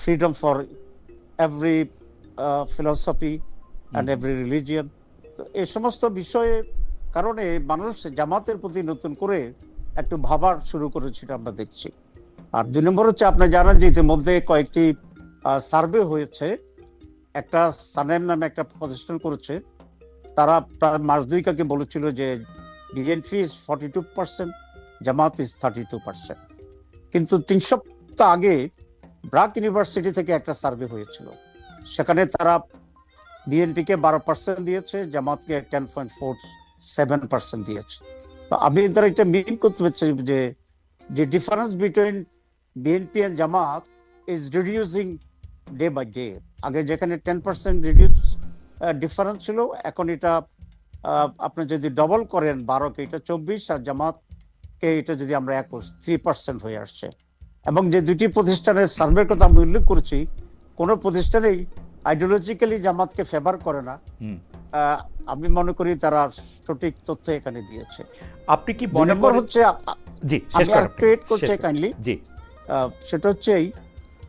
Freedom for every philosophy and every religion তো এই সমস্ত বিষয়ে কারণে মানুষ জামাতের প্রতি নতুন করে একটু ভাবার শুরু করেছিল আমরা দেখছি। আর দুই নম্বর হচ্ছে আপনি জানেন যে ইতিমধ্যে কয়েকটি সার্ভে হয়েছে। একটা সানেম নামে একটা প্রতিষ্ঠান করেছে। তারা প্রায় মাস দুইকাকে বলেছিল যে BNP is forty two percent Jamaat is thirty two percent কিন্তু তিন সপ্তাহ আগে ব্রাক ইউনিভার্সিটি থেকে একটা সার্ভে হয়েছিল। সেখানে তারা বিএনপিকে বারো পার্সেন্ট দিয়েছে, জামাতকে ten point four seven percent দিয়েছে। তো আমি তারা এটা মিন করতে পারছি যে যে difference between BNP and Jamaat is reducing day by day আগে যেখানে টেন পার্সেন্ট রিডিউস ডিফারেন্স ছিল, এখন এটা আপনি যদি ডবল করেন বারোকে, এটা চব্বিশ আর জামাতকে, এটা যদি আমরা একুশ থ্রি পার্সেন্ট হয়ে আসছে। এবং যে দুটি প্রতিষ্ঠানের সার্ভের কথা আমি উল্লেখ করছি কোনো প্রতিষ্ঠানেই আইডিওলজিক্যালি জামাতকে ফেভার করে না। আমি মনে করি তারা সঠিক তথ্য এখানে দিয়েছে। আপনি কি মনে করেন হচ্ছে জি আমি করছি শেষ করেন। কাইন্ডলি জি। সেটা হচ্ছে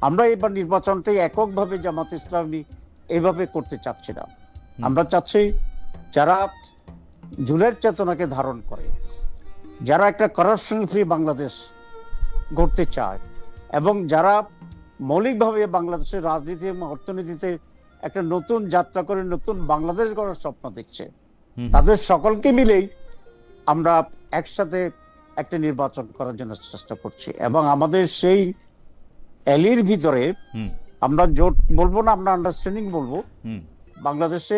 আমরা এবার নির্বাচনটাই এককভাবে জামাত ইসলামী এইভাবে করতে চাচ্ছি না। আমরা চাচ্ছি যারা জুলের চেতনাকে ধারণ করে যারা একটা করাপশন ফ্রি বাংলাদেশ গড়তে চায়। এবং যারা মৌলিকভাবে বাংলাদেশের রাজনীতি এবং অর্থনীতিতে একটা নতুন যাত্রা করে নতুন বাংলাদেশ গড়ার স্বপ্ন দেখছে তাদের সকলকে মিলেই আমরা একসাথে একটা নির্বাচন করার জন্য চেষ্টা করছি। এবং আমাদের সেই অ্যালির ভিতরে আমরা জোট বলব না আমরা আন্ডারস্ট্যান্ডিং বলব। বাংলাদেশে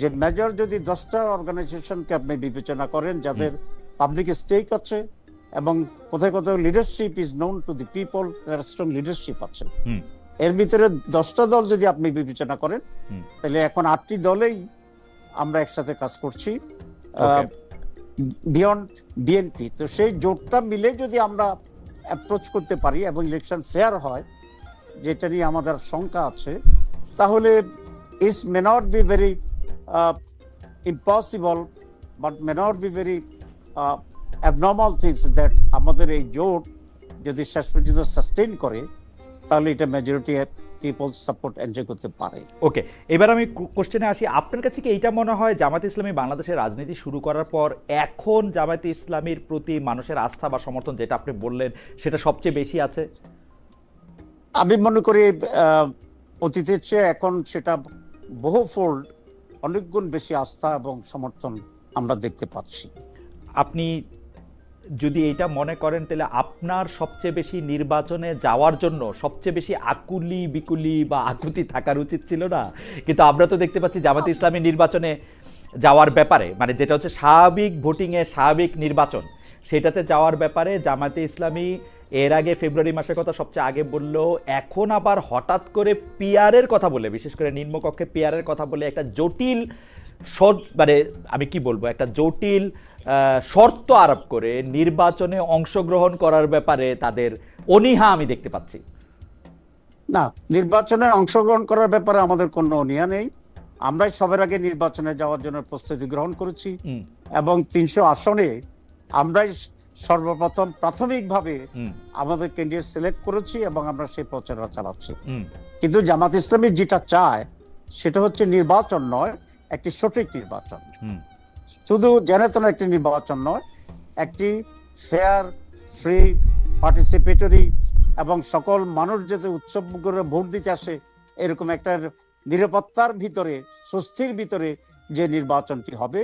যে মেজর যদি দশটা অর্গানাইজেশনকে আপনি বিবেচনা করেন যাদের পাবলিক স্টেক আছে এবং কোথায় কোথাও leadership is known to the people strong leadership আছে। এর ভিতরে দশটা দল যদি আপনি বিবেচনা করেন তাহলে এখন আটটি দলেই আমরা একসাথে কাজ করছি। বিয়ন্ড বিএনপি তো সেই জোটটা মিলে যদি আমরা অ্যাপ্রোচ করতে পারি এবং ইলেকশন ফেয়ার হয় যেটা নিয়ে আমাদের শঙ্কা আছে তাহলে is may not be very impossible but may not be very abnormal things that আমাদের এই জোট যদি শেষ পর্যন্ত সাস্টেন করে তাহলে এটা মেজরিটি পিপল সাপোর্ট এনজয় করতে পারে। ওকে এবার আমি কোশ্চেনে আসি। আপনার কাছে কি এইটা মনে হয় জামাত ইসলামী বাংলাদেশের রাজনীতি শুরু করার পর এখন জামাত ইসলামীর প্রতি মানুষের আস্থা বা সমর্থন যেটা আপনি বললেন সেটা সবচেয়ে বেশি আছে? আমি মনে করি অতীতের চেয়ে এখন সেটা বহু ফোল্ড অনেক গুণ বেশি আস্থা এবং সমর্থন আমরা দেখতে পাচ্ছি। আপনি যদি এটা মনে করেন, তাহলে আপনার সবচেয়ে বেশি নির্বাচনে যাওয়ার জন্য সবচেয়ে বেশি আকুলি বিকুলি বা আকুতি থাকার উচিত ছিল না? কিন্তু আমরা তো দেখতে পাচ্ছি জামাত ইসলামী নির্বাচনে যাওয়ার ব্যাপারে মানে যেটা হচ্ছে স্বাভাবিক ভোটিংয়ে স্বাভাবিক নির্বাচন, সেটাতে যাওয়ার ব্যাপারে জামাতে ইসলামী এর আগে ফেব্রুয়ারি মাসের কথা সবচেয়ে আগে বলল, এখন আবার হঠাৎ করে পিয়ারের কথা বলে, বিশেষ করে নিম্নকক্ষে পিয়ারের কথা বলে একটা জটিল মানে আমি কি বলব, একটা জটিল শর্ত আরোপ করে নির্বাচনে অংশগ্রহণ করার ব্যাপারে তাদের অনীহা আমি দেখতে পাচ্ছি। না নির্বাচনে অংশগ্রহণ করার ব্যাপারে আমাদের কোনো অনিয়া নেই। আমরাই সবার আগে নির্বাচনে যাওয়ার জন্য প্রস্তুতি গ্রহণ করেছি এবং তিনশো আসনে আমরাই সর্বপ্রথম প্রাথমিকভাবে আমাদের ক্যান্ডিডেট সিলেক্ট করেছি এবং আমরা সেই প্রচারণা চালাচ্ছি। কিন্তু জামাত ইসলামী যেটা চায় সেটা হচ্ছে নির্বাচন নয় একটি সঠিক নির্বাচন। শুধু জেনেতন একটি নির্বাচন নয় একটি ফেয়ার ফ্রি পার্টিসিপেটরি এবং সকল মানুষ যাতে উৎসব করে ভোট দিতে আসে এরকম একটা নিরাপত্তার ভিতরে স্বস্তির ভিতরে যে নির্বাচনটি হবে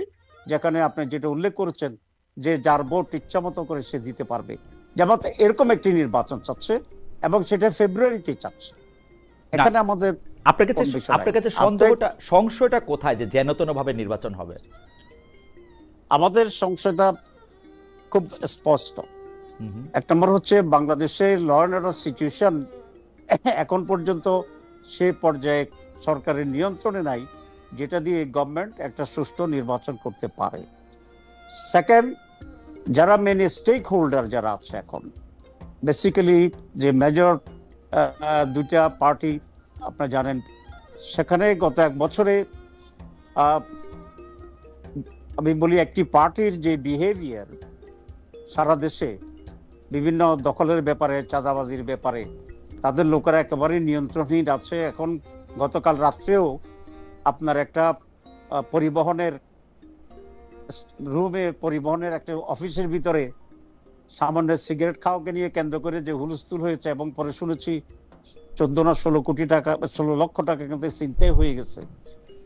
যেখানে আপনি যেটা উল্লেখ করেছেন যে যার ভোট ইচ্ছা মতো করে সে দিতে পারবে। যেমন এরকম একটি নির্বাচন চাচ্ছে এবং সেটা ফেব্রুয়ারিতে চাচ্ছে। এখানে আমাদের আপনার কাছে আপনার কাছে সন্দেহটা সংশয়টা কোথায় যে যেনতনভাবে নির্বাচন হবে? আমাদের সংশয়টা খুব স্পষ্ট। এক নম্বর হচ্ছে বাংলাদেশে ল অ্যান্ড অর্ডার সিচুয়েশন এখন পর্যন্ত সে পর্যায়ে সরকারের নিয়ন্ত্রণে নাই যেটা দিয়ে গভর্নমেন্ট একটা সুষ্ঠু নির্বাচন করতে পারে। সেকেন্ড যারা মেন স্টেক হোল্ডার যারা আছে এখন বেসিক্যালি যে মেজর দুইটা পার্টি আপনারা জানেন সেখানে গত এক বছরে আমি বলি একটি পার্টির যে বিহেভিয়ার সারা দেশে, বিভিন্ন দখলের ব্যাপারে, চাঁদাবাজির ব্যাপারে, তাদের লোকেরা একেবারে নিয়ন্ত্রণহীন আছে। এখন গতকাল রাত্রেও আপনার একটা পরিবহনের রুমে পরিবহনের একটা অফিসের ভিতরে সামান্য সিগারেট খাওয়াকে নিয়ে কেন্দ্র করে যে হুলস্থুল হয়েছে এবং পরে শুনেছি চোদ্দ না ষোলো কোটি টাকা, ষোলো লক্ষ টাকা কিন্তু চিন্তাই হয়ে গেছে।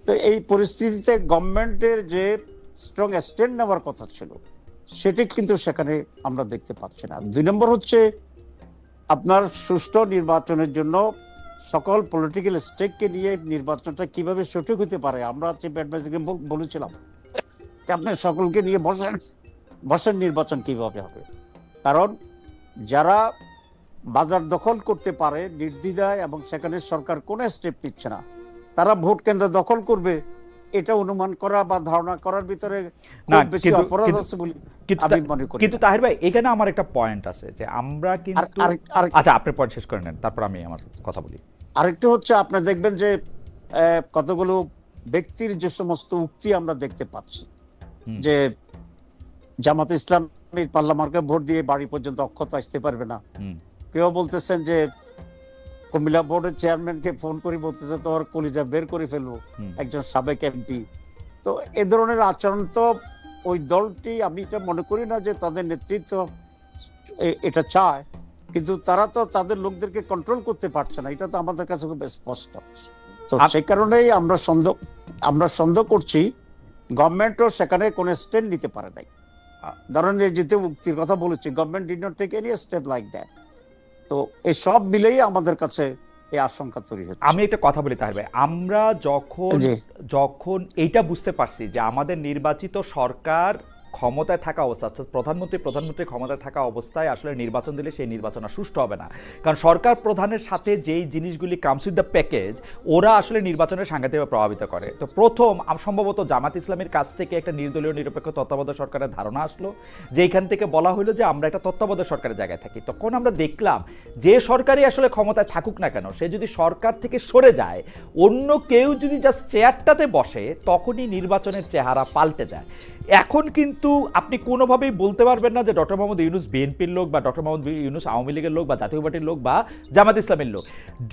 তো এই পরিস্থিতিতে গভর্নমেন্টের যে স্ট্রং স্ট্যান্ড নেওয়ার কথা ছিল, সেটি কিন্তু সেখানে আমরা দেখতে পাচ্ছি না। দুই নম্বর হচ্ছে, আপনার সুষ্ঠু নির্বাচনের জন্য সকল পলিটিক্যাল স্টেককে নিয়ে নির্বাচনটা কীভাবে সঠিক হতে পারে, আমরা চিফ অ্যাডভাইজারকে বলেছিলাম, যে আপনি সকলকে নিয়ে বসেন বসেন নির্বাচন কীভাবে হবে। কারণ যারা বাজার দখল করতে পারে, নির্দ্বিধায় এবং সেখানে সরকার কোনো স্টেপ নিচ্ছে না, তারা ভোট কেন্দ্র দখল করবে এটা অনুমান করা বা ধারণা করার ভিতরে না, বেশি অপরাধ আছে বলে আমি মনে করি কিন্তু তাহের ভাই এখানে আমার একটা পয়েন্ট আছে যে আমরা কিন্তু আচ্ছা আপনি পয়েন্ট শেষ করে নেন তারপর আমি আমার কথা বলি। আরেকটা হচ্ছে আপনি দেখবেন যে কতগুলো ব্যক্তির যে সমস্ত উক্তি আমরা দেখতে পাচ্ছি। যে জামাত ইসলামের পাল্লা মার্কে ভোট দিয়ে বাড়ি পর্যন্ত অক্ষত আসতে পারবে না। কেউ বলতেছেন যে কুমিল্লা বোর্ডের চেয়ারম্যানকে ফোন করে বলতেছে তোর কলিজা বের করে ফেলব একজন সাবেক এমপি। তো এ ধরনের আচরণ তো ওই দলটি আমি এটা মনে করি না যে তাদের নেতৃত্ব এটা চায় কিন্তু তারা তো তাদের লোকদেরকে কন্ট্রোল করতে পারছে না। এটা তো আমাদের কাছে খুব স্পষ্ট। তো সেই কারণেই আমরা সন্দেহ আমরা সন্দেহ করছি গভর্নমেন্টও সেখানে কোনো স্ট্যান্ড নিতে পারে নাই। ধরেন যে যেতে মুক্তির কথা বলেছি government did not take any step like that তো এই সব মিলেই আমাদের কাছে এই আশঙ্কা তৈরি হচ্ছে। আমি একটা কথা বলি তাহলে ভাই আমরা যখন যখন এইটা বুঝতে পারছি যে আমাদের নির্বাচিত সরকার ক্ষমতায় থাকা অবস্থা, অর্থাৎ প্রধানমন্ত্রী প্রধানমন্ত্রী ক্ষমতায় থাকা অবস্থায় আসলে নির্বাচন দিলে সেই নির্বাচন আর সুষ্ঠু হবে না। কারণ সরকার প্রধানের সাথে যেই জিনিসগুলি কামস উইথ দ্য প্যাকেজ ওরা আসলে নির্বাচনের সাংঘাতিকভাবে প্রভাবিত করে। তো প্রথম সম্ভবত জামাত ইসলামের কাছ থেকে একটা নির্দলীয় নিরপেক্ষ তত্ত্বাবধায়ক সরকারের ধারণা আসলো। যে এখান থেকে বলা হলো যে আমরা একটা তত্ত্বাবধায়ক সরকারের জায়গায় থাকি। তখন আমরা দেখলাম যে সরকারই আসলে ক্ষমতায় থাকুক না কেন, সে যদি সরকার থেকে সরে যায়, অন্য কেউ যদি জাস্ট চেয়ারটাতে বসে, তখনই নির্বাচনের চেহারা পাল্টে যায়। এখন কিন্তু আপনি কোনোভাবেই বলতে পারবেন না যে ডক্টর মোহাম্মদ ইউনুস বিএনপির লোক বা ডক্টর মোহাম্মদ ইউনুস আওয়ামী লীগের লোক বা জাতীয় পার্টির লোক বা জামাত ইসলামের লোক।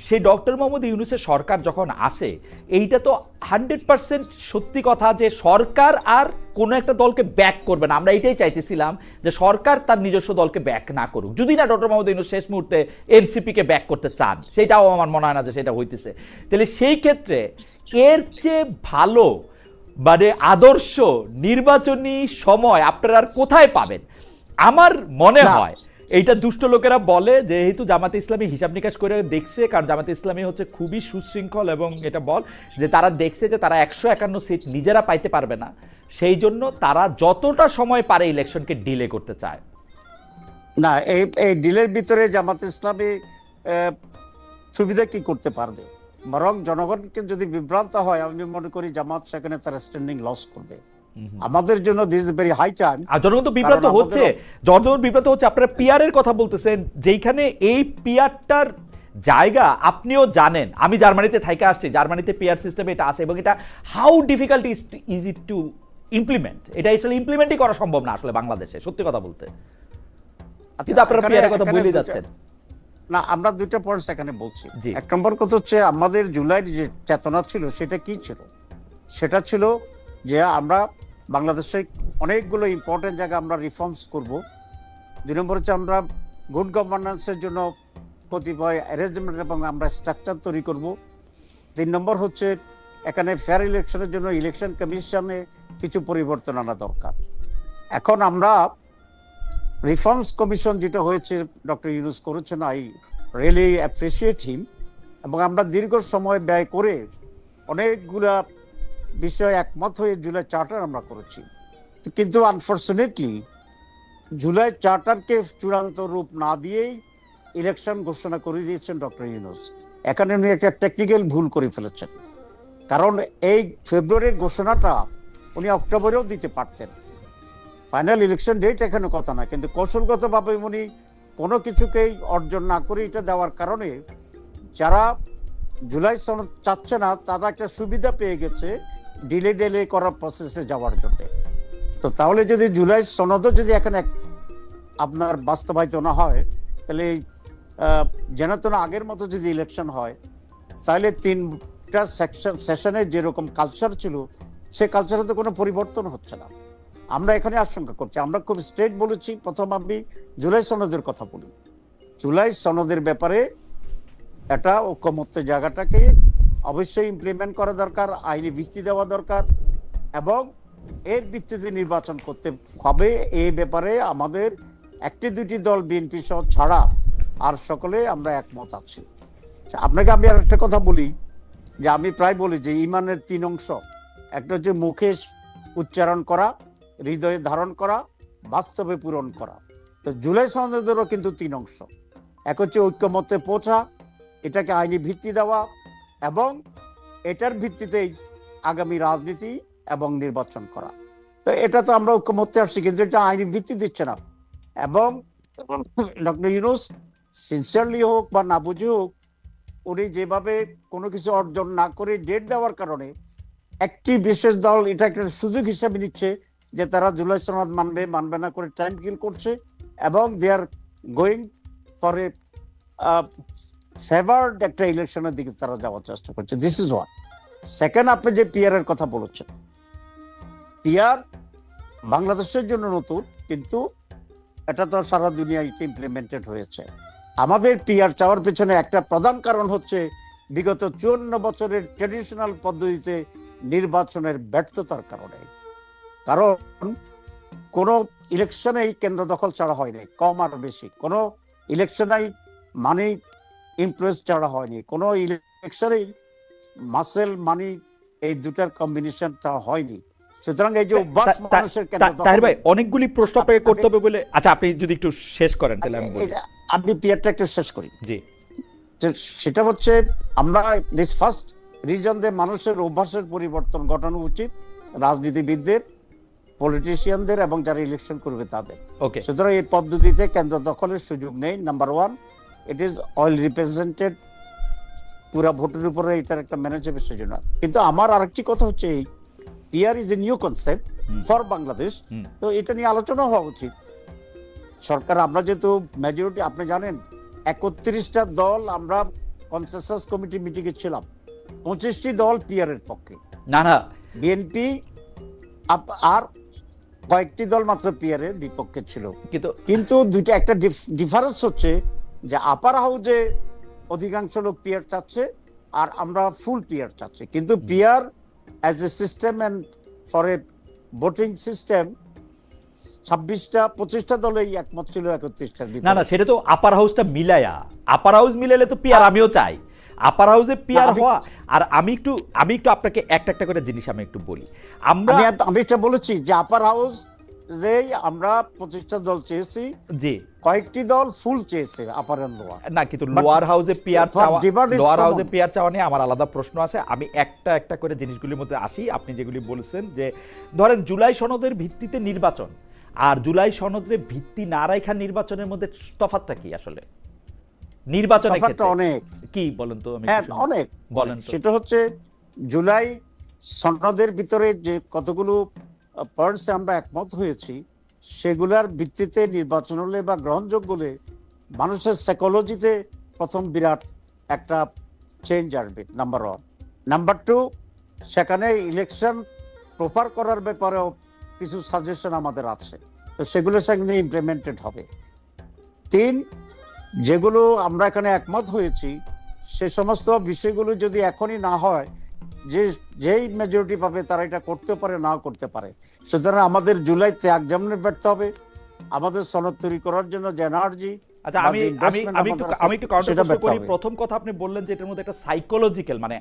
সেই ডক্টর মোহাম্মদ ইউনুসের সরকার যখন আসে, এইটা তো হান্ড্রেড পার্সেন্ট সত্যি কথা যে সরকার আর কোনো একটা দলকে ব্যাক করবে না। আমরা এটাই চাইতেছিলাম যে সরকার তার নিজস্ব দলকে ব্যাক না করুক। যদি না ডক্টর মোহাম্মদ ইউনুস শেষ মুহূর্তে এনসিপিকে ব্যাক করতে চান, সেটাও আমার মনে হয় না যে সেটা হইতেছে। তাহলে সেই ক্ষেত্রে এর চেয়ে ভালো মানে আদর্শ নির্বাচনী সময় আপনারা আর কোথায় পাবেন? আমার মনে হয় এইটা দুষ্ট লোকেরা বলে যেহেতু জামাতে ইসলামী হিসাব নিকাশ করে দেখছে কারণ জামাতে ইসলামী হচ্ছে খুবই সুশৃঙ্খল এবং এটা বল যে তারা দেখছে যে তারা একশো একান্ন সিট নিজেরা পাইতে পারবে না। সেই জন্য তারা যতটা সময় পারে ইলেকশনকে ডিলে করতে চায়। না এই এই ডিলের ভিতরে জামাত ইসলামী সুবিধা কি করতে পারবে? বরং জনগণকে যদি বিভ্রান্ত হয় আমি মনে করি জামাত সেখানে তার স্ট্যান্ডিং লস করবে। আমাদের জন্য দিস ভেরি হাই টাইম আর জনগণ তো কারণ হচ্ছে। জনগণ বিব্রত হচ্ছে আপনারা পিয়ারের কথা বলতেছেন যেইখানে এই পিয়ারটার জায়গা আপনিও জানেন। আমি জার্মানিতে থাইকে আসছি জার্মানিতে পিয়ার সিস্টেম এটা আছে এবং এটা how difficult is is it to implement এটা আসলে ইমপ্লিমেন্টই করা সম্ভব না আসলে বাংলাদেশে সত্যি কথা বলতে। কিন্তু আপনারা পিয়ারের কথা বলে যাচ্ছেন। না আমরা দুইটা পয়েন্টস এখানে বলছি। এক নম্বর কথা হচ্ছে আমাদের জুলাইয়ের যে চেতনা ছিল সেটা কি ছিল? সেটা ছিল যে আমরা বাংলাদেশে অনেকগুলো ইম্পর্টেন্ট জায়গা আমরা রিফর্মস করব। দুই নম্বর হচ্ছে আমরা গুড গভর্নেন্সের জন্য কতিপয় অ্যারেঞ্জমেন্ট এবং আমরা স্ট্রাকচার তৈরি করব। তিন নম্বর হচ্ছে এখানে ফেয়ার ইলেকশনের জন্য ইলেকশন কমিশনে কিছু পরিবর্তন আনা দরকার। এখন আমরা রিফর্মস কমিশন যেটা হয়েছে ডক্টর ইউনুস করেছেন আই রিয়েলি অ্যাপ্রিসিয়েট হিম এবং আমরা দীর্ঘ সময় ব্যয় করে অনেকগুলা বিষয় একমত হয়ে জুলাই চার্টার আমরা করেছি। কিন্তু আনফর্চুনেটলি জুলাই চার্টারকে চূড়ান্ত রূপ না দিয়েই ইলেকশন ঘোষণা করে দিয়েছেন ডক্টর ইউনুস এখানে উনি একটা টেকনিক্যাল ভুল করে ফেলেছেন। কারণ এই ফেব্রুয়ারির ঘোষণাটা উনি অক্টোবরেও দিতে পারতেন। ফাইনাল ইলেকশন ডেট এখানে কথা না, কিন্তু কৌশলগতভাবে উনি কোনো কিছুকেই অর্জন না করে এটা দেওয়ার কারণে যারা জুলাই সনদ চাচ্ছে না, তারা একটা সুবিধা পেয়ে গেছে ডিলে ডিলে করার প্রসেসে যাওয়ার জন্য। তো তাহলে যদি জুলাই সনদও যদি এখানে এক- আপনার বাস্তবায়িত না হয়, তাহলে যেন তেন আগের মতো যদি ইলেকশন হয়, তাহলে তিনটা সেকশন সেশনে যেরকম কালচার ছিল, সে কালচারে তো কোনো পরিবর্তন হচ্ছে না। আমরা এখানে আশঙ্কা করছি। আমরা খুব স্ট্রেট বলেছি প্রথম আমি জুলাই সনদের কথা বলি। জুলাই সনদের ব্যাপারে একটা ঐক্যমত্যের জায়গাটাকে অবশ্যই ইমপ্লিমেন্ট করা দরকার আইনি ভিত্তি দেওয়া দরকার এবং এর ভিত্তিতে নির্বাচন করতে হবে। এই ব্যাপারে আমাদের একটি দুটি দল বিএনপি সহ ছাড়া আর সকলে আমরা একমত আছি। আচ্ছা, আপনাকে আমি আর একটা কথা বলি যে আমি প্রায় বলি যে ইমানের তিন অংশ একটা হচ্ছে মুখে উচ্চারণ করা হৃদয়ে ধারণ করা, বাস্তবে পূরণ করা। তো জুলাই সনদেরও কিন্তু তিন অংশ। এক হচ্ছে ঐক্যমত্যে পৌঁছা, এটাকে আইনি ভিত্তি দেওয়া এবং এটার ভিত্তিতেই আগামী রাজনীতি এবং নির্বাচন করা। তো এটা তো আমরা ঐক্যমত্যে আসছি, কিন্তু এটা আইনি ভিত্তি দিচ্ছে না। এবং ডক্টর ইউনুস সিনসিয়ারলি হোক বা না বুঝে হোক, উনি যেভাবে কোনো কিছু অর্জন না করে ডেট দেওয়ার কারণে একটি বিশেষ দল এটা একটা সুযোগ হিসেবে নিচ্ছে যে তারা জুলাই সনদ মানবে মানবে না করে টাইম কিল করছে এবং they are going for a favoured একটা ইলেকশনের দিকে তারা যাওয়ার চেষ্টা করছে। দিস ইজ ওয়ান সেকেন্ড আপনি যে পিয়ার এর কথা বলেছেন। পিয়ার বাংলাদেশের জন্য নতুন, কিন্তু এটা তো সারা দুনিয়ায় ইমপ্লিমেন্টেড হয়েছে। আমাদের পিয়ার চাওয়ার পেছনে একটা প্রধান কারণ হচ্ছে বিগত চুয়ান্ন বছরের ট্রেডিশনাল পদ্ধতিতে নির্বাচনের ব্যর্থতার কারণে। কারণ কোন ইলেকশনেই কেন্দ্র দখল ছাড়া হয়নি কম আর বেশি। কোন ইলেকশনেই মানি ইনফ্লুয়েন্স ছাড়া হয়নি কোন ইলেকশনেই মাসেল মানি এই দুটার কম্বিনেশন হয়নি। সুতরাং এই যে মানুষের তাহির ভাই অনেকগুলি প্রশ্ন আপনাকে করতে হবে বলে আচ্ছা আপনি যদি একটু শেষ করেন তাহলে আমি বলি। আপনি পিয়ারটা একটু শেষ করি। জি। সেটা হচ্ছে আমরা দিস ফার্স্ট রিজন যে মানুষের অভ্যাসের পরিবর্তন ঘটানো উচিত রাজনীতিবিদদের পলিটিশিয়ানদের এবং যারা ইলেকশন করবে তাদের। ওকে সুতরাং এই পদ্ধতিতে কেন্দ্র দখলের সুযোগ নেই number one it is well represented পুরা ভোটের উপরে এটার একটা ম্যানেজেবল সেজন্য। কিন্তু আমার আরেকটি কথা হচ্ছে এই PR is a new concept for Bangladesh তো এটা নিয়ে আলোচনা হওয়া উচিত। সরকার আমরা যেহেতু মেজরিটি আপনি জানেন একত্রিশটা দল আমরা কনসেসাস কমিটি মিটিং এ ছিলাম। পঁচিশটি দল পিআর এর পক্ষে। না না। বিএনপি আর কয়েকটি দল মাত্র পিআর এর বিপক্ষে ছিল। কিন্তু কিন্তু দুইটা একটা ডিফারেন্স হচ্ছে যে আপার হাউজে অধিকাংশ লোক পিয়ার চাচ্ছে আর আমরা ফুল পিয়ার চাচ্ছি। কিন্তু P R as a system and for a voting system ছাব্বিশটা পঁচিশটা দলেই একমত ছিল একত্রিশটার না না সেটা তো আপার হাউসটা মিলায়া। আপার হাউস মিলাইলে তো পিয়ার আমিও চাই। আপার হাউসে পিয়ার হওয়া আর আমি একটু আমি একটু আপনাকে একটা একটা করে জিনিস আমি একটু বলি। আমরা আমি এটা বলেছি যে আপার হাউস যে আমরা পঁচিশটা দল চেয়েছি জি। কয়েকটি দল ফুল চেয়েছে আপার অ্যান্ড লোয়ার না কিন্তু লোয়ার হাউসে পিয়ার চাওয়া লোয়ার হাউসে পিয়ার চাওয়া নিয়ে আমার আলাদা প্রশ্ন আছে। আমি একটা একটা করে জিনিসগুলির মধ্যে আসি। আপনি যেগুলি বলেছেন যে ধরেন জুলাই সনদের ভিত্তিতে নির্বাচন। আর জুলাই সনদের ভিত্তি না রাখা নির্বাচনের মধ্যে তফাৎটা কি আসলে? নির্বাচনের ক্ষেত্রে। অনেক। কি বলেন তো? আমি হ্যাঁ। অনেক। বলেন সেটা হচ্ছে জুলাই সনদের ভিতরে যে কতগুলো পয়েন্টস আমরা একমত হয়েছি সেগুলার ভিত্তিতে নির্বাচন হলে বা গ্রহণযোগ্য হলে মানুষের সাইকোলজিতে প্রথম বিরাট একটা চেঞ্জ আসবে নাম্বার ওয়ান নাম্বার টু সেখানে ইলেকশন প্রপার করার ব্যাপারেও কিছু সাজেশন আমাদের আছে। তো সেগুলো সেখানে ইমপ্লিমেন্টেড হবে। তিন যেগুলো আমরা এখানে একমত হয়েছি সে সমস্ত বিষয়গুলো যদি এখনই না হয় যে যেই মেজরিটি পাবে তারা এটা করতে পারে না করতে পারে। সুতরাং আমাদের জুলাই ত্যাগ যেমন ব্যর্থ হবে আমাদের সনদ তৈরি করার জন্য যে এনার্জি আচ্ছা আমি আমি আমি একটু আমি একটু কাউন্টার করি। প্রথম কথা আপনি বললেন যে এটার মধ্যে একটা সাইকোলজিক্যাল মানে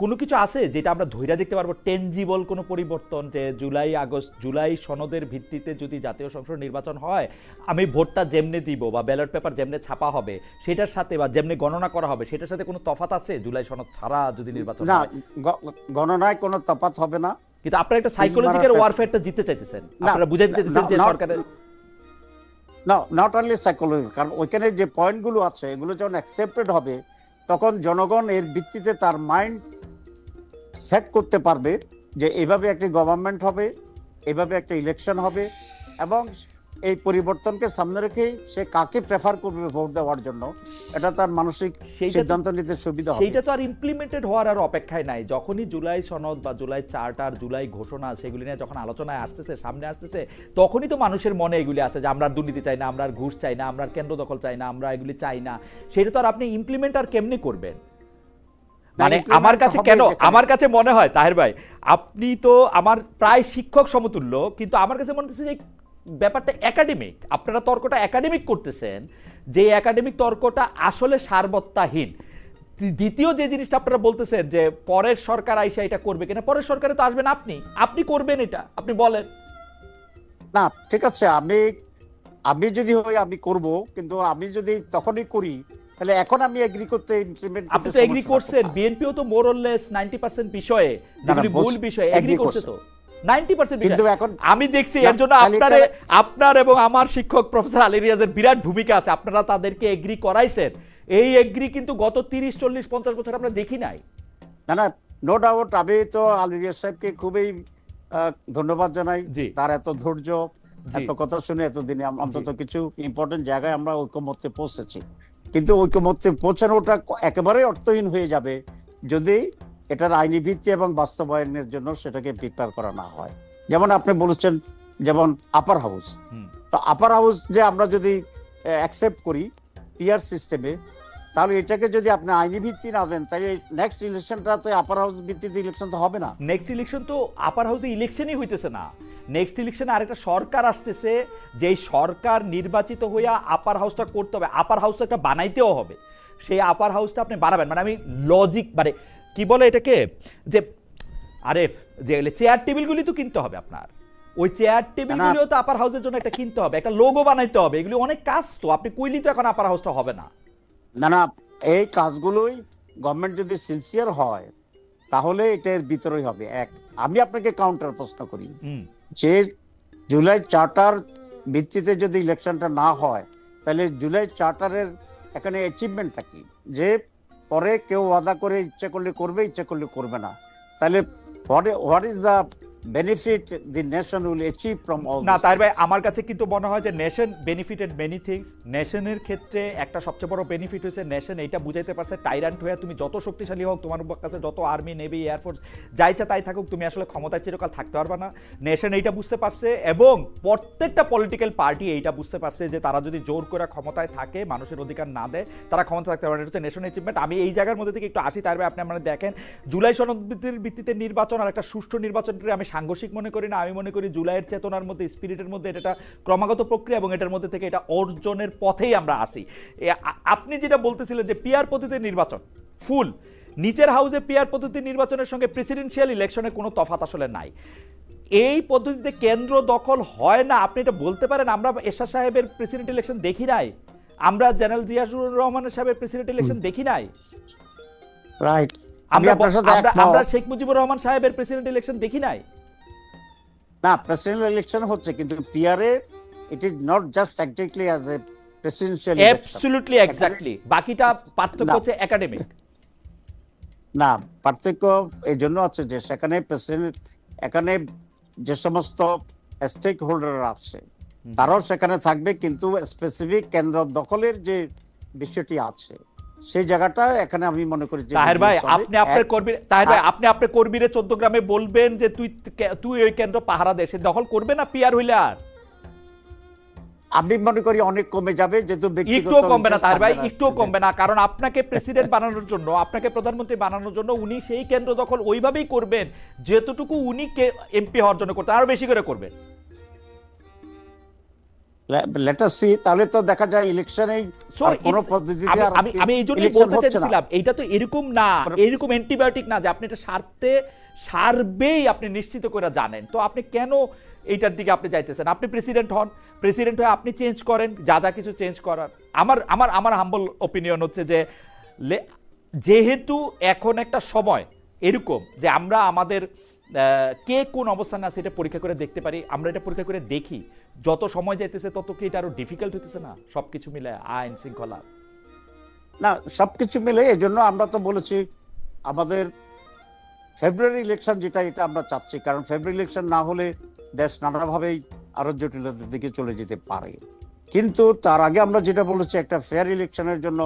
কোনো কিছু আছে যেটা আমরা ধৈর্য দেখতে পারব? টেনজিবল কোনো পরিবর্তন যে জুলাই আগস্ট জুলাই সনদের ভিত্তিতে যদি জাতীয় সংসদ নির্বাচন হয় আমি ভোটটা যেমনে দিব বা ব্যালট পেপার যেমনে ছাপা হবে সেটার সাথে বা যেমনে গণনা করা হবে সেটার সাথে কোনো তফাত আছে? জুলাই সনদ ছাড়া যদি নির্বাচন না গণনায় কোনো তফাৎ হবে না। কিন্তু আপনারা একটা সাইকোলজিক্যাল ওয়ারফেয়ারটা জিততে চাইতেছেন। আপনারা বুঝাইতে চাইতেছেন যে সরকারের না নট অনলি সাইকোলজি কারণ ওইখানে যে পয়েন্টগুলো আছে এগুলো যখন অ্যাকসেপ্টেড হবে তখন জনগণ এর ভিত্তিতে তার মাইন্ড সেট করতে পারবে যে এভাবে একটি গভর্নমেন্ট হবে, এভাবে একটা ইলেকশন হবে এবং এই পরিবর্তনকে সামনে রেখে সে কাকে প্রেফার করবে ভোট দেওয়ার জন্য এটা তার মানসিক সিদ্ধান্ত নিতে সুবিধা হবে। সেইটা তো আর ইমপ্লিমেন্টেড হওয়ার আর অপেক্ষায় নাই। যখনই জুলাই সনদ বা জুলাই চার্টার জুলাই ঘোষণা সেগুলি নিয়ে যখন আলোচনায় আসতেছে সামনে আসতেছে তখনই তো মানুষের মনে এগুলি আছে যে আমরা আর দুর্নীতি চাই না আমরা আর ঘুষ চাই না আমরা আর কেন্দ্র দখল চাই না আমরা এগুলি চাই না। সেটা তো আর আপনি ইমপ্লিমেন্ট আর কেমনি করবেন? মানে আমার কাছে কেন? আমার কাছে মনে হয় তাহের ভাই আপনি তো আমার প্রায় শিক্ষক সমতুল্য কিন্তু আমার কাছে মনে হচ্ছে যে ব্যাপারটা একাডেমিক আপনারা তর্কটা একাডেমিক করতেছেন যে একাডেমিক তর্কটা আসলে সারবত্তাহীন। দ্বিতীয় যে জিনিসটা আপনারা বলতেছেন যে পরের সরকার আইসা এটা করবে কিনা পরের সরকারে তো আসবেন আপনি। আপনি করবেন এটা আপনি বলেন। না ঠিক আছে আমি আমি যদি হই আমি করব কিন্তু আমি যদি তখনই করি তাহলে এখন আমি এগ্রি করতে ইমপ্লিমেন্ট আপনি তো এগ্রি করছেন বিএনপিও তো মোরলেস নাইনটি পার্সেন্ট বিষয়ে যেগুলি মূল বিষয়ে এগ্রি করছে। তো? আমি দেখছি এর জন্য আপনার আপনার এবং আমার শিক্ষক প্রফেসর আলী রিয়াজের বিরাট ভূমিকা আছে। আপনারা তাদেরকে এগ্রি করাইছেন। এই এগ্রি কিন্তু গত তিরিশ চল্লিশ পঞ্চাশ বছর আমরা দেখি নাই। না না নো ডাউট আমি তো সাহেবকে খুবই ধন্যবাদ জানাই। তার এত ধৈর্য এত কথা শুনে এতদিনে অন্তত কিছু ইম্পর্টেন্ট জায়গায় আমরা ঐকমত্যে পৌঁছেছি। কিন্তু ঐকমত্যে পৌঁছানোটা একেবারে অর্থহীন হয়ে যাবে যদি এটার আইনি ভিত্তি এবং বাস্তবায়নের জন্য সেটাকে প্রিপেয়ার করা না হয়। যেমন আপনি বলেছেন যেমন আপার হাউস তো আপার হাউস যে আমরা যদি অ্যাকসেপ্ট করি পিয়ার সিস্টেমে তাহলে এটাকে যদি আপনি আইনি ভিত্তি না দেন তাহলে নেক্সট ইলেকশনটাতে আপার হাউস ভিত্তিতে ইলেকশন তো হবে না। নেক্সট ইলেকশন তো আপার হাউসে ইলেকশনই হইতেছে না। নেক্সট ইলেকশনে আরেকটা সরকার আসতেছে যেই সরকার নির্বাচিত হইয়া আপার হাউসটা করতে হবে। আপার হাউসটা একটা বানাইতেও হবে। সেই আপার হাউসটা আপনি বানাবেন। মানে আমি লজিক মানে কি বলে এটাকে? যে আরে যে চেয়ার টেবিলগুলি তো কিনতে হবে আপনার। ওই চেয়ার টেবিলগুলিও তো আপার হাউসের জন্য একটা কিনতে হবে একটা লোগো বানাইতে হবে এগুলি অনেক কাজ তো আপনি কইলি তো এখন আপার হাউসটা হবে না। না না এই কাজগুলোই গভর্নমেন্ট যদি সিনসিয়ার হয় তাহলে এটার ভিতরেই হবে। এক আমি আপনাকে কাউন্টার প্রশ্ন করি। যে জুলাই চার্টার ভিত্তিতে যদি ইলেকশনটা না হয় তাহলে জুলাই চার্টারের এখানে অ্যাচিভমেন্টটা কি? যে পরে কেউ ওয়াদা করে ইচ্ছা করলে করবে, ইচ্ছা করলে করবে না। তাহলে what what is the benefit the nation will achieve from all না তার ভাই আমার কাছে কিন্তু মনে হয় যে নেশন বেনিফিটেড মেনি থিংস নেশনের ক্ষেত্রে একটা সবচেয়ে বড় বেনিফিট হয়েছে নেশন এইটা বুঝাইতে পারছে টাইরান্ট হয়ে তুমি যত শক্তিশালী হোক তোমার কাছে যত আর্মি নেভি এয়ারফোর্স যাই ইচ্ছা তাই থাকুক তুমি আসলে ক্ষমতায় চিরকাল থাকতে পারবে না। নেশন এইটা বুঝতে পারছে এবং প্রত্যেকটা পলিটিক্যাল পার্টি এইটা বুঝতে পারছে যে তারা যদি জোর করে ক্ষমতায় থাকে মানুষের অধিকার না দেয় তারা ক্ষমতা থাকতে পারে এটা হচ্ছে নেশন অ্যাচিভমেন্ট আমি এই জায়গার মধ্যে থেকে একটু আসি তার ভাই আপনি মানে দেখেন জুলাই সনদের ভিত্তিতে নির্বাচন আর একটা সুষ্ঠু নির্বাচনকে আমি সাংঘর্ষিক মনে করি না আমি মনে করি জুলাইয়ের চেতনার মধ্যে স্পিরিটের মধ্যে এটা একটা ক্রমাগত প্রক্রিয়া এবং এটার মধ্যে থেকে এটা অর্জনের পথেই আমরা আসি। আপনি যেটা বলতেছিলেন যে পিয়ার পদ্ধতির নির্বাচন ফুল। নিচের হাউসে পিয়ার পদ্ধতির নির্বাচনের সঙ্গে প্রেসিডেন্সিয়াল ইলেকশনের কোনো তফাত আসলে নাই। এই পদ্ধতিতে কেন্দ্র দখল হয় না আপনি এটা বলতে পারেন আমরা এরশাদ সাহেবের প্রেসিডেন্ট ইলেকশন দেখি নাই। আমরা জেনারেল জিয়াসুর রহমানের সাহেবের প্রেসিডেন্ট ইলেকশন দেখি নাই। রাইট আমরা- আমরা শেখ মুজিবুর রহমান সাহেবের প্রেসিডেন্ট ইলেকশন দেখি নাই। না প্রেসিডেন্ট ইলেকশন হচ্ছে কিন্তু পিয়ারে it is not just exactly as a presidential absolutely exactly বাকিটা পার্থক্য হচ্ছে একাডেমিক না পার্থক্য এই জন্য আছে যে সেখানে প্রেসিডেন্ট এখানে যে সমস্ত স্টেক হোল্ডার আছে তারাও সেখানে থাকবে কিন্তু স্পেসিফিক কেন্দ্র দখলের যে বিষয়টি আছে সেই জায়গাটা এখানে আমি মনে করি তাহের ভাই আপনি আপনার কর্মী তাহের ভাই আপনি আপনার কর্মীরে চোদ্দ গ্রামে বলবেন যে তুই তুই ওই কেন্দ্র পাহারা দে সে দখল করবে না পিয়ার হইলে আর আমি মনে করি অনেক কমে যাবে যেহেতু একটুও কমবে না তাহের ভাই একটুও কমবে না কারণ আপনাকে প্রেসিডেন্ট বানানোর জন্য আপনাকে প্রধানমন্ত্রী বানানোর জন্য উনি সেই কেন্দ্র দখল ওইভাবেই করবেন যেতটুকু উনি এমপি হওয়ার জন্য করতেন আরও বেশি করে করবেন। লেট আস সি তাহলে তো দেখা যায় ইলেকশনেই So কোন পদ্ধতিতে আমি- আর আমি আমি এই জন্যই বলতে চাইছিলাম এইটা তো এরকম না মানে- এরকম অ্যান্টিবায়োটিক না যে আপনি এটা সারতে সারবেই আপনি নিশ্চিত করে জানেন। তো আপনি কেন এইটার দিকে আপনি যাইতেছেন? আপনি প্রেসিডেন্ট হন প্রেসিডেন্ট হয়ে আপনি চেঞ্জ করেন যা যা কিছু চেঞ্জ করার। আমার আমার আমার হাম্বল ওপিনিয়ন হচ্ছে যে যেহেতু এখন একটা সময় এরকম যে আমরা আমাদের কে কোন অবস্থানে আছে এটা পরীক্ষা করে দেখতে পারি। আমরা এটা পরীক্ষা করে দেখি। যত সময় যাইতেছে তত কি এটা আরও ডিফিকাল্ট হইতেছে না? সবকিছু মিলে আইন শৃঙ্খলা। না, সবকিছু মিলে এই জন্য আমরা তো বলেছি, আমাদের ফেব্রুয়ারি ইলেকশন যেটা, এটা আমরা চাচ্ছি। কারণ ফেব্রুয়ারি ইলেকশন না হলে দেশ নানাভাবেই আরও জটিলতার দিকে চলে যেতে পারে। কিন্তু তার আগে আমরা যেটা বলেছি, একটা ফেয়ার ইলেকশনের জন্য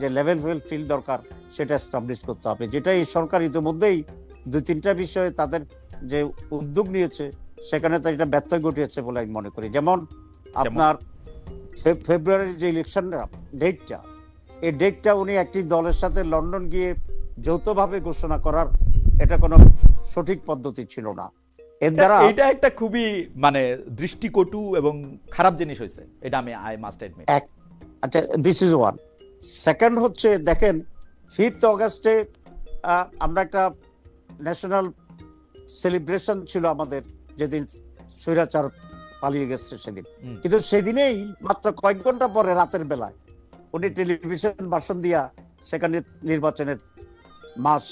যে লেভেল ফেল ফিল দরকার, সেটা এস্টাবলিশ করতে হবে। যেটা এই সরকার ইতিমধ্যেই দুই তিনটা বিষয়ে তাদের যে উদ্যোগ নিয়েছে সেখানে তার এটা ব্যর্থ ঘটিয়েছে বলে আমি মনে করি। যেমন আপনার ফেব্রুয়ারির যে ইলেকশনটা ডেটটা এই ডেটটা উনি একটি দলের সাথে লন্ডন গিয়ে যৌথভাবে ঘোষণা করার এটা কোনো সঠিক পদ্ধতি ছিল না। এর দ্বারা এটা একটা খুবই মানে দৃষ্টিকটু এবং খারাপ জিনিস হয়েছে এটা আমি আই মাস্ট এডমিট এক আচ্ছা দিস ইজ ওয়ান সেকেন্ড হচ্ছে দেখেন ফিফথ অগাস্টে আমরা একটা ন্যাশনাল সেলিব্রেশন ছিল আমাদের যেদিন স্বৈরাচার পালিয়ে গেছে সেদিন। কিন্তু সেদিনেই মাত্র কয়েক ঘণ্টা পরে রাতের বেলায় উনি টেলিভিশন ভাষণ দিয়া সেখানে নির্বাচনের মাস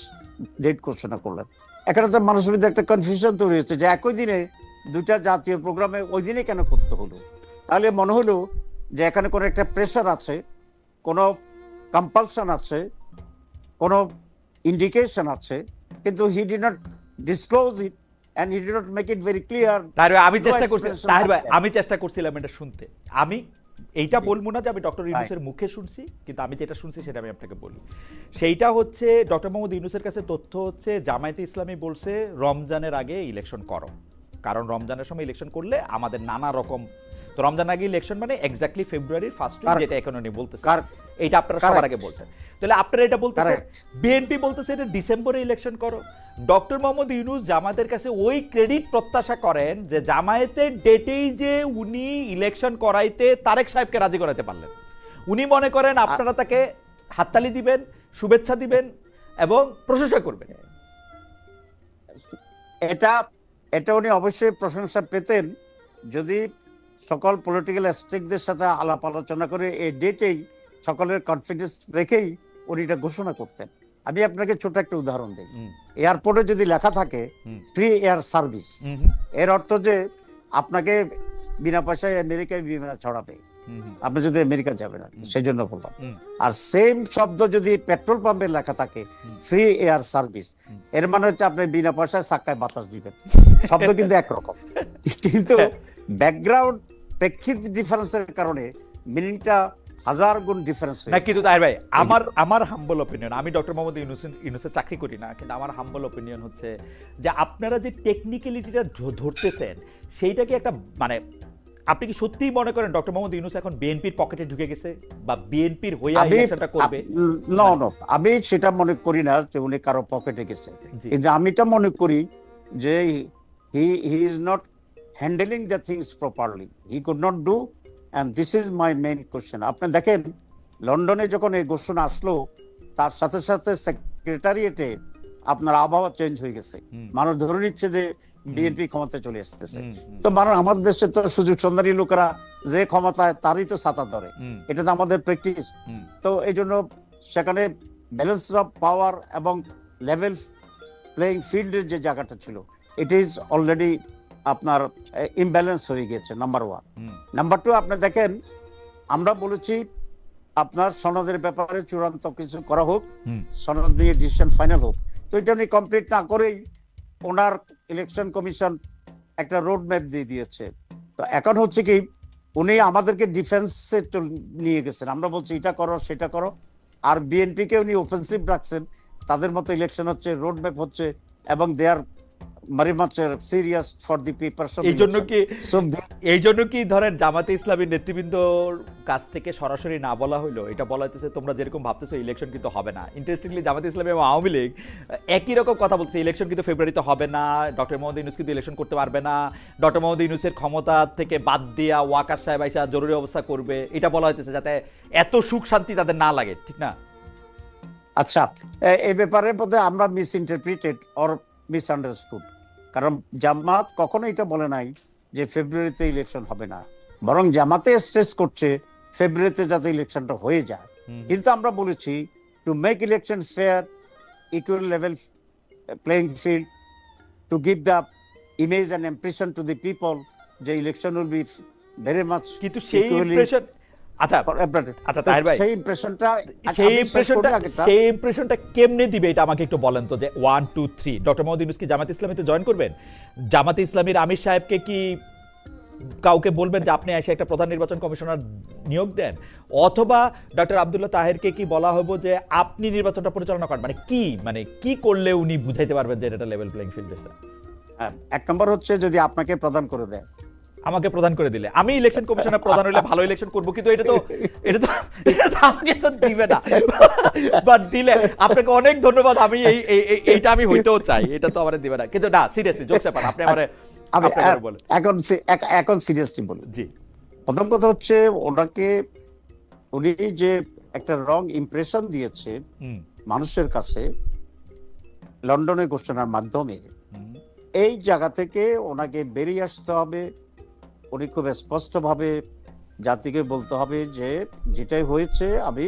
ডেট ঘোষণা করলেন। এখানে তো মানুষের মধ্যে একটা কনফিউশন তৈরি হচ্ছে যে একই দিনে দুইটা জাতীয় প্রোগ্রামে ওই দিনে কেন করতে হলো? তাহলে মনে হলো যে এখানে কোনো একটা প্রেশার আছে কোনো কম্পালশন আছে কোনো ইন্ডিকেশন আছে কিন্তু he did not disclose it and he did not make it very clear ভাই আমি চেষ্টা করছি থাকতে। আমি চেষ্টা করছিলাম এটা শুনতে। আমি এইটা বলব না যে আমি ডক্টর ইউনুসের মুখে শুনছি কিন্তু আমি যেটা শুনছি সেটা আমি আপনাকে বলি। সেইটা হচ্ছে ডক্টর মোহাম্মদ ইউনুসের কাছে তথ্য হচ্ছে জামায়াতে ইসলামী বলছে রমজানের আগে ইলেকশন করো। কারণ রমজানের সময় ইলেকশন করলে আমাদের নানা রকম তো রমজান আগে ইলেকশন মানে এক্স্যাক্টলি ফেব্রুয়ারির ফার্স্ট উইক যেটা এখন উনি বলতেছে. এইটা আপনারা সবার আগে বলছেন। তাহলে আপনারা এটা বলতেছেন? বিএনপি বলতেছে এটা ডিসেম্বরে ইলেকশন করো। ডক্টর মোহাম্মদ ইউনুস জামাতের কাছে ওই ক্রেডিট প্রত্যাশা করেন যে জামায়াতের ডেটেই যে উনি ইলেকশন করাইতে তারেক সাহেবকে রাজি করাতে পারলেন। উনি মনে করেন আপনারা তাকে হাততালি দিবেন শুভেচ্ছা দিবেন এবং প্রশংসা করবেন। এটা এটা উনি অবশ্যই প্রশংসা পেতেন। যদি সকল পলিটিক্যাল স্ট্রিকদের সাথে আলাপ আলোচনা করে এই ডেটেই সকলের কনফিডেন্স রেখেই উনি এটা ঘোষণা করতেন। আমি আপনাকে ছোট একটা উদাহরণ দিই। এয়ারপোর্টে যদি লেখা থাকে ফ্রি এয়ার সার্ভিস এর অর্থ যে আপনাকে বিনা পয়সায় আমেরিকায় বিমান ছড়াবে। আপনি যদি আমেরিকা যাবেন আর সেই জন্য বললাম। আর সেম শব্দ যদি পেট্রোল পাম্পে লেখা থাকে ফ্রি এয়ার সার্ভিস এর মানে হচ্ছে আপনি বিনা পয়সায় সাক্কায় বাতাস দিবেন। শব্দ কিন্তু একরকম। কিন্তু ব্যাকগ্রাউন্ড প্রেক্ষিত ডিফারেন্সের কারণে মিনিংটা হাজার গুণ ডিফারেন্স না কিন্তু তাই ভাই আমার আমার হাম্বল অপিনিয়ন আমি ডক্টর মোহাম্মদ ইউনুস ইউনুসের চাকরি করি না কিন্তু আমার হাম্বল অপিনিয়ন হচ্ছে যে আপনারা যে টেকনিক্যালিটিটা ধরতেছেন সেইটা কি একটা মানে আপনি কি সত্যিই মনে করেন ডক্টর মোহাম্মদ ইউনুস এখন বিএনপির পকেটে ঢুকে গেছে বা বিএনপির হয়ে আমি ইলেকশনটা করবে? ন ন আমি সেটা মনে করি না যে উনি কারও পকেটে গেছে। কিন্তু আমি এটা মনে করি যে he he is not handling the things properly he could not do and this is my main question আপনি দেখেন লন্ডনে যখন এই ঘোষণা আসলো তার সাথে সাথে সেক্রেটারিয়েটে আপনার আবহাওয়া চেঞ্জ হয়ে গেছে। মানুষ ধরে নিচ্ছে যে বিএনপি ক্ষমতায় চলে আসতেছে তো মানুষ আমাদের দেশে তো সুযোগ সন্ধানী লোকেরা যে ক্ষমতায় তারই তো ছাতা ধরে। এটা তো আমাদের প্র্যাকটিস তো এই জন্য সেখানে ব্যালেন্স অফ পাওয়ার এবং লেভেল প্লেইং ফিল্ডের যে জায়গাটা ছিল ইট ইজ অলরেডি আপনার ইমব্যালেন্স হয়ে গেছে নাম্বার ওয়ান নাম্বার টু আপনি দেখেন আমরা বলেছি আপনার সনদের ব্যাপারে চূড়ান্ত কিছু করা হোক সনদ নিয়ে ডিসিশন ফাইনাল হোক। তো এটা উনি কমপ্লিট না করেই ওনার ইলেকশন কমিশন একটা রোড ম্যাপ দিয়ে দিয়েছে। তো এখন হচ্ছে কি, উনি আমাদেরকে ডিফেন্সে নিয়ে গেছেন। আমরা বলছি, এটা করো, সেটা করো। আর বিএনপিকে উনি অফেন্সিভ রাখছেন। তাদের মতো ইলেকশন হচ্ছে রোড ম্যাপ হচ্ছে এবং দেয়ার ফর দি পিপার্স এই জন্য কি এই জন্য কি ধরেন জামাতে ইসলামীর নেতৃবৃন্দর কাছ থেকে সরাসরি না বলা হলো এটা বলা হইতেছে তোমরা যেরকম ভাবতেছো ইলেকশন কিন্তু হবে না। ইন্টারেস্টিংলি জামাতে ইসলামী এবং আওয়ামী লীগ একই রকম কথা বলছে ইলেকশন কিন্তু ফেব্রুয়ারিতে হবে না ডক্টর মোহাম্মদ ইউনুস কিন্তু ইলেকশন করতে পারবে না ডক্টর মোহাম্মদ ইউনুসের ক্ষমতা থেকে বাদ দিয়া ওয়াকার সাহেব আইসা জরুরি অবস্থা করবে। এটা বলা হইতেছে যাতে এত সুখ শান্তি তাদের না লাগে ঠিক না? আচ্ছা এই ব্যাপারে বোধহয় আমরা misinterpreted or misunderstood কারণ জামাত কখনো এটা বলে নাই যে ফেব্রুয়ারিতে ইলেকশন হবে না। বরং জামাতে স্ট্রেস করছে ফেব্রুয়ারিতে যাতে ইলেকশনটা হয়ে যায়। কিন্তু আমরা বলেছি to make election fair equal level playing field to give the image and impression to the people যে election will be very much কিন্তু সেই ইমপ্রেশন আচ্ছা আচ্ছা, তাহের ভাই। সেই ইমপ্রেশনটা সেই ইমপ্রেশনটা সেই ইমপ্রেশনটা কেমনে দিবে এটা আমাকে একটু বলেন তো যে one two three doctor Mohammad Yunus কি জামাত ইসলামীতে জয়েন করবেন? জামাত ইসলামীর আমির সাহেবকে কি কাউকে বলবেন যে আপনি এসে একটা প্রধান নির্বাচন কমিশনার নিয়োগ দেন? অথবা ডক্টর আবদুল্লাহ তাহেরকে কি বলা হব যে আপনি নির্বাচনটা পরিচালনা করেন? মানে কি? মানে কি করলে উনি বুঝাইতে পারবেন যে এটা লেভেল প্লেইং ফিল্ড এক নম্বর হচ্ছে যদি আপনাকে প্রদান করে দেয়। আমাকে প্রদান করে দিলে। আমি ইলেকশন কমিশনার প্রধান হলে ভালো ইলেকশন করব কিন্তু এটা তো এটা তো এটা তো আমাকে তো দিবে না। বাট দিলে আপনাকে অনেক ধন্যবাদ আমি এই এই- এই- এইটা আমি হইতেও চাই। এটা তো আমার দিবে না। কিন্তু না সিরিয়াসলি জোকস ব্যাপার আপনি আমারে আমারে এখন এখন সিরিয়াসলি বলি। জি। প্রথম কথা হচ্ছে ওনাকে উনি যে একটা রং ইমপ্রেশন দিয়েছে মানুষের কাছে লন্ডনে ঘোষণার মাধ্যমে এই জায়গা থেকে ওনাকে বেরিয়ে আসতে হবে। উনি খুব স্পষ্টভাবে জাতিকে বলতে হবে যে যেটাই হয়েছে আমি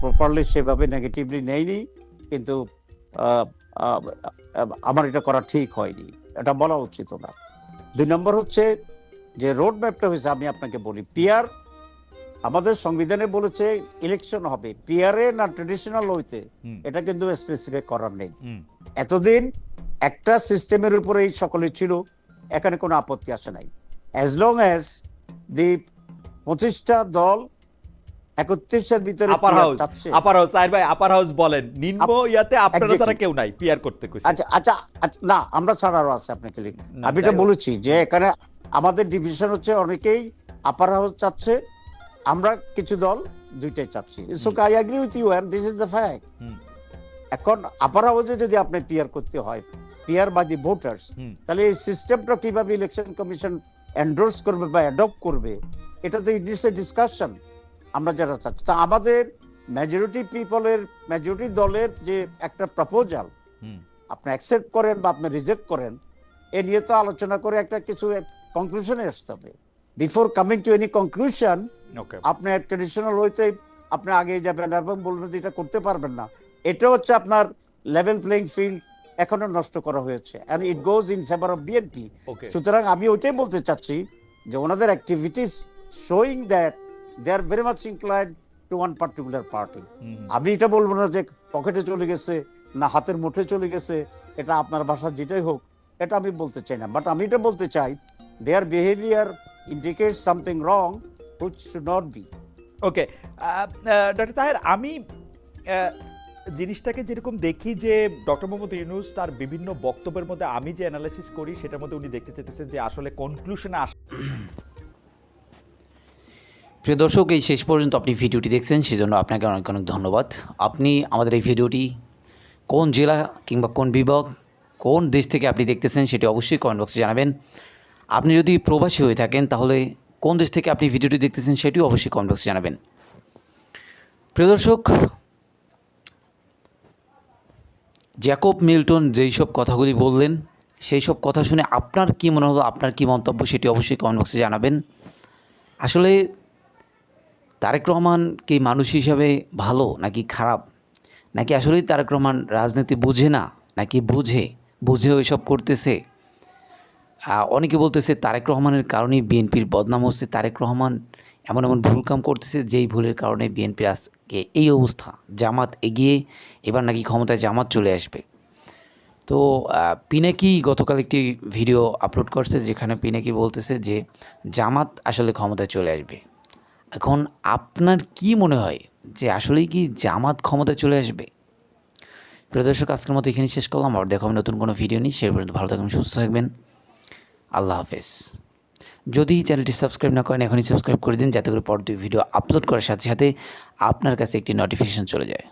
প্রপারলি সেভাবে নেগেটিভলি নেইনি কিন্তু আমার এটা করা ঠিক হয়নি। এটা বলা উচিত না। দুই নম্বর হচ্ছে যে রোড ম্যাপটা হয়েছে আমি আপনাকে বলি পিয়ার আমাদের সংবিধানে বলেছে ইলেকশন হবে। পিয়ারে না ট্রেডিশনাল হইতে এটা কিন্তু স্পেসিফিক করার নেই। এতদিন একটা সিস্টেমের উপরেই সকলে ছিল এখানে কোনো আপত্তি আসে নাই। অ্যাজ লং অ্যাজ দি পঁচিশটা দল একত্রিশের ভিতরে আপার হাউস। আপার হাউস সাহেব ভাই আপার হাউস বলেন। নিম্ন ইয়াতে আপনারা. ছাড়া কেউ নাই পিয়ার করতে কইছে। আচ্ছা আচ্ছা আচ্ছা, না আমরা ছাড়ারও আছে আপনাকে আমি এটা। বলেছি যে এখানে আমাদের ডিভিশন হচ্ছে অনেকেই আপার হাউস চাচ্ছে আমরা কিছু দল দুইটাই চাচ্ছি। So I agree with you and this is the fact এখন আপার হাউসে যদি আপনি পিয়ার করতে হয় পিয়ার বাই দি ভোটার্স তাহলে এই সিস্টেমটা কীভাবে ইলেকশন কমিশন এন্ডোর্স করবে বা অ্যাডপ্ট করবে এটা তো ইট ইস এ ডিসকাশন আমরা যারা চাচ্ছি তা আমাদের মেজরিটি পিপলের মেজরিটি দলের যে একটা প্রপোজাল আপনি অ্যাকসেপ্ট করেন বা আপনি রিজেক্ট করেন এ নিয়ে তো আলোচনা করে একটা কিছু কনক্লুশনে আসতে হবে। Before coming to any conclusion আপনি ট্রেডিশনাল হইতে আপনি আগে যাবেন এবং বলবেন যে এটা করতে পারবেন না। এটা হচ্ছে আপনার লেভেল প্লেইং ফিল্ড এখনও নষ্ট করা হয়েছে। And it goes in favour of BNP সুতরাং আমি ওইটাই বলতে চাচ্ছি যে ওনাদের activities showing that they are very much inclined to one particular party আমি এটা বলব না যে পকেটে চলে গেছে না হাতের মুঠে চলে গেছে এটা আপনার ভাষা যেটাই হোক এটা আমি বলতে চাই না। বাট আমি এটা বলতে চাই their behaviour indicate something wrong which should not be okay doctor Taher আমি জিনিসটাকে যেরকম দেখি যে ডক্টর মোহাম্মদ ইউনুস তার বিভিন্ন বক্তব্যের মধ্যে আমি যে অ্যানালাইসিস করি, সেটার মধ্যে উনি দেখতে চেতেছেন যে আসলে কনক্লুশনে আস প্রিয় দর্শক, এই শেষ পর্যন্ত আপনি ভিডিওটি দেখছেন, সেজন্য আপনাকে অনেক অনেক ধন্যবাদ। আপনি আমাদের এই ভিডিওটি কোন জেলা কিংবা কোন বিভাগ, কোন দেশ থেকে আপনি দেখতেছেন, সেটি অবশ্যই কমেন্ট বক্সে জানাবেন। আপনি যদি প্রবাসী হয়ে থাকেন, তাহলে কোন দেশ থেকে আপনি ভিডিওটি দেখতেছেন, সেটিও অবশ্যই কমেন্ট বক্সে জানাবেন। প্রিয় দর্শক জ্যাকব মিল্টন যেই সব কথাগুলি বললেন, সেই সব কথা শুনে আপনার কী মনে হলো, আপনার কী মন্তব্য সেটি অবশ্যই কমেন্ট বক্সে জানাবেন। আসলে তারেক রহমান কি মানুষ হিসাবে ভালো নাকি খারাপ? নাকি আসলেই তারেক রহমান রাজনীতি বুঝে না, নাকি বুঝে বুঝে ওইসব করতেছে? অনেকে বলতেছে তারেক রহমানের কারণেই বিএনপির বদনাম হচ্ছে, তারেক রহমান এমন এমন ভুল কাম করতেছে যেই ভুলের কারণে বিএনপির আজকে এই অবস্থা। জামাত এগিয়ে এবার নাকি ক্ষমতায় জামাত চলে আসবে। তো পিনাকি গতকাল একটি ভিডিও আপলোড করছে যেখানে পিনাকি বলতেছে যে জামাত আসলে ক্ষমতায় চলে আসবে। এখন আপনার কি মনে হয় যে আসলেই কি জামাত ক্ষমতায় চলে আসবে? প্রিয় দর্শক, আজকের মতো এখানে শেষ করলাম। আবার দেখা হবে নতুন কোনো ভিডিও নিই সে পর্যন্ত ভালো থাকবেন, সুস্থ থাকবেন। আল্লাহ হাফেজ। যদি চ্যানেলটি সাবস্ক্রাইব না করেন, এখনই সাবস্ক্রাইব করে দিন, যাতে করে পরবর্তী ভিডিও আপলোড করার সাথে সাথে আপনার কাছে একটি নোটিফিকেশন চলে যায়।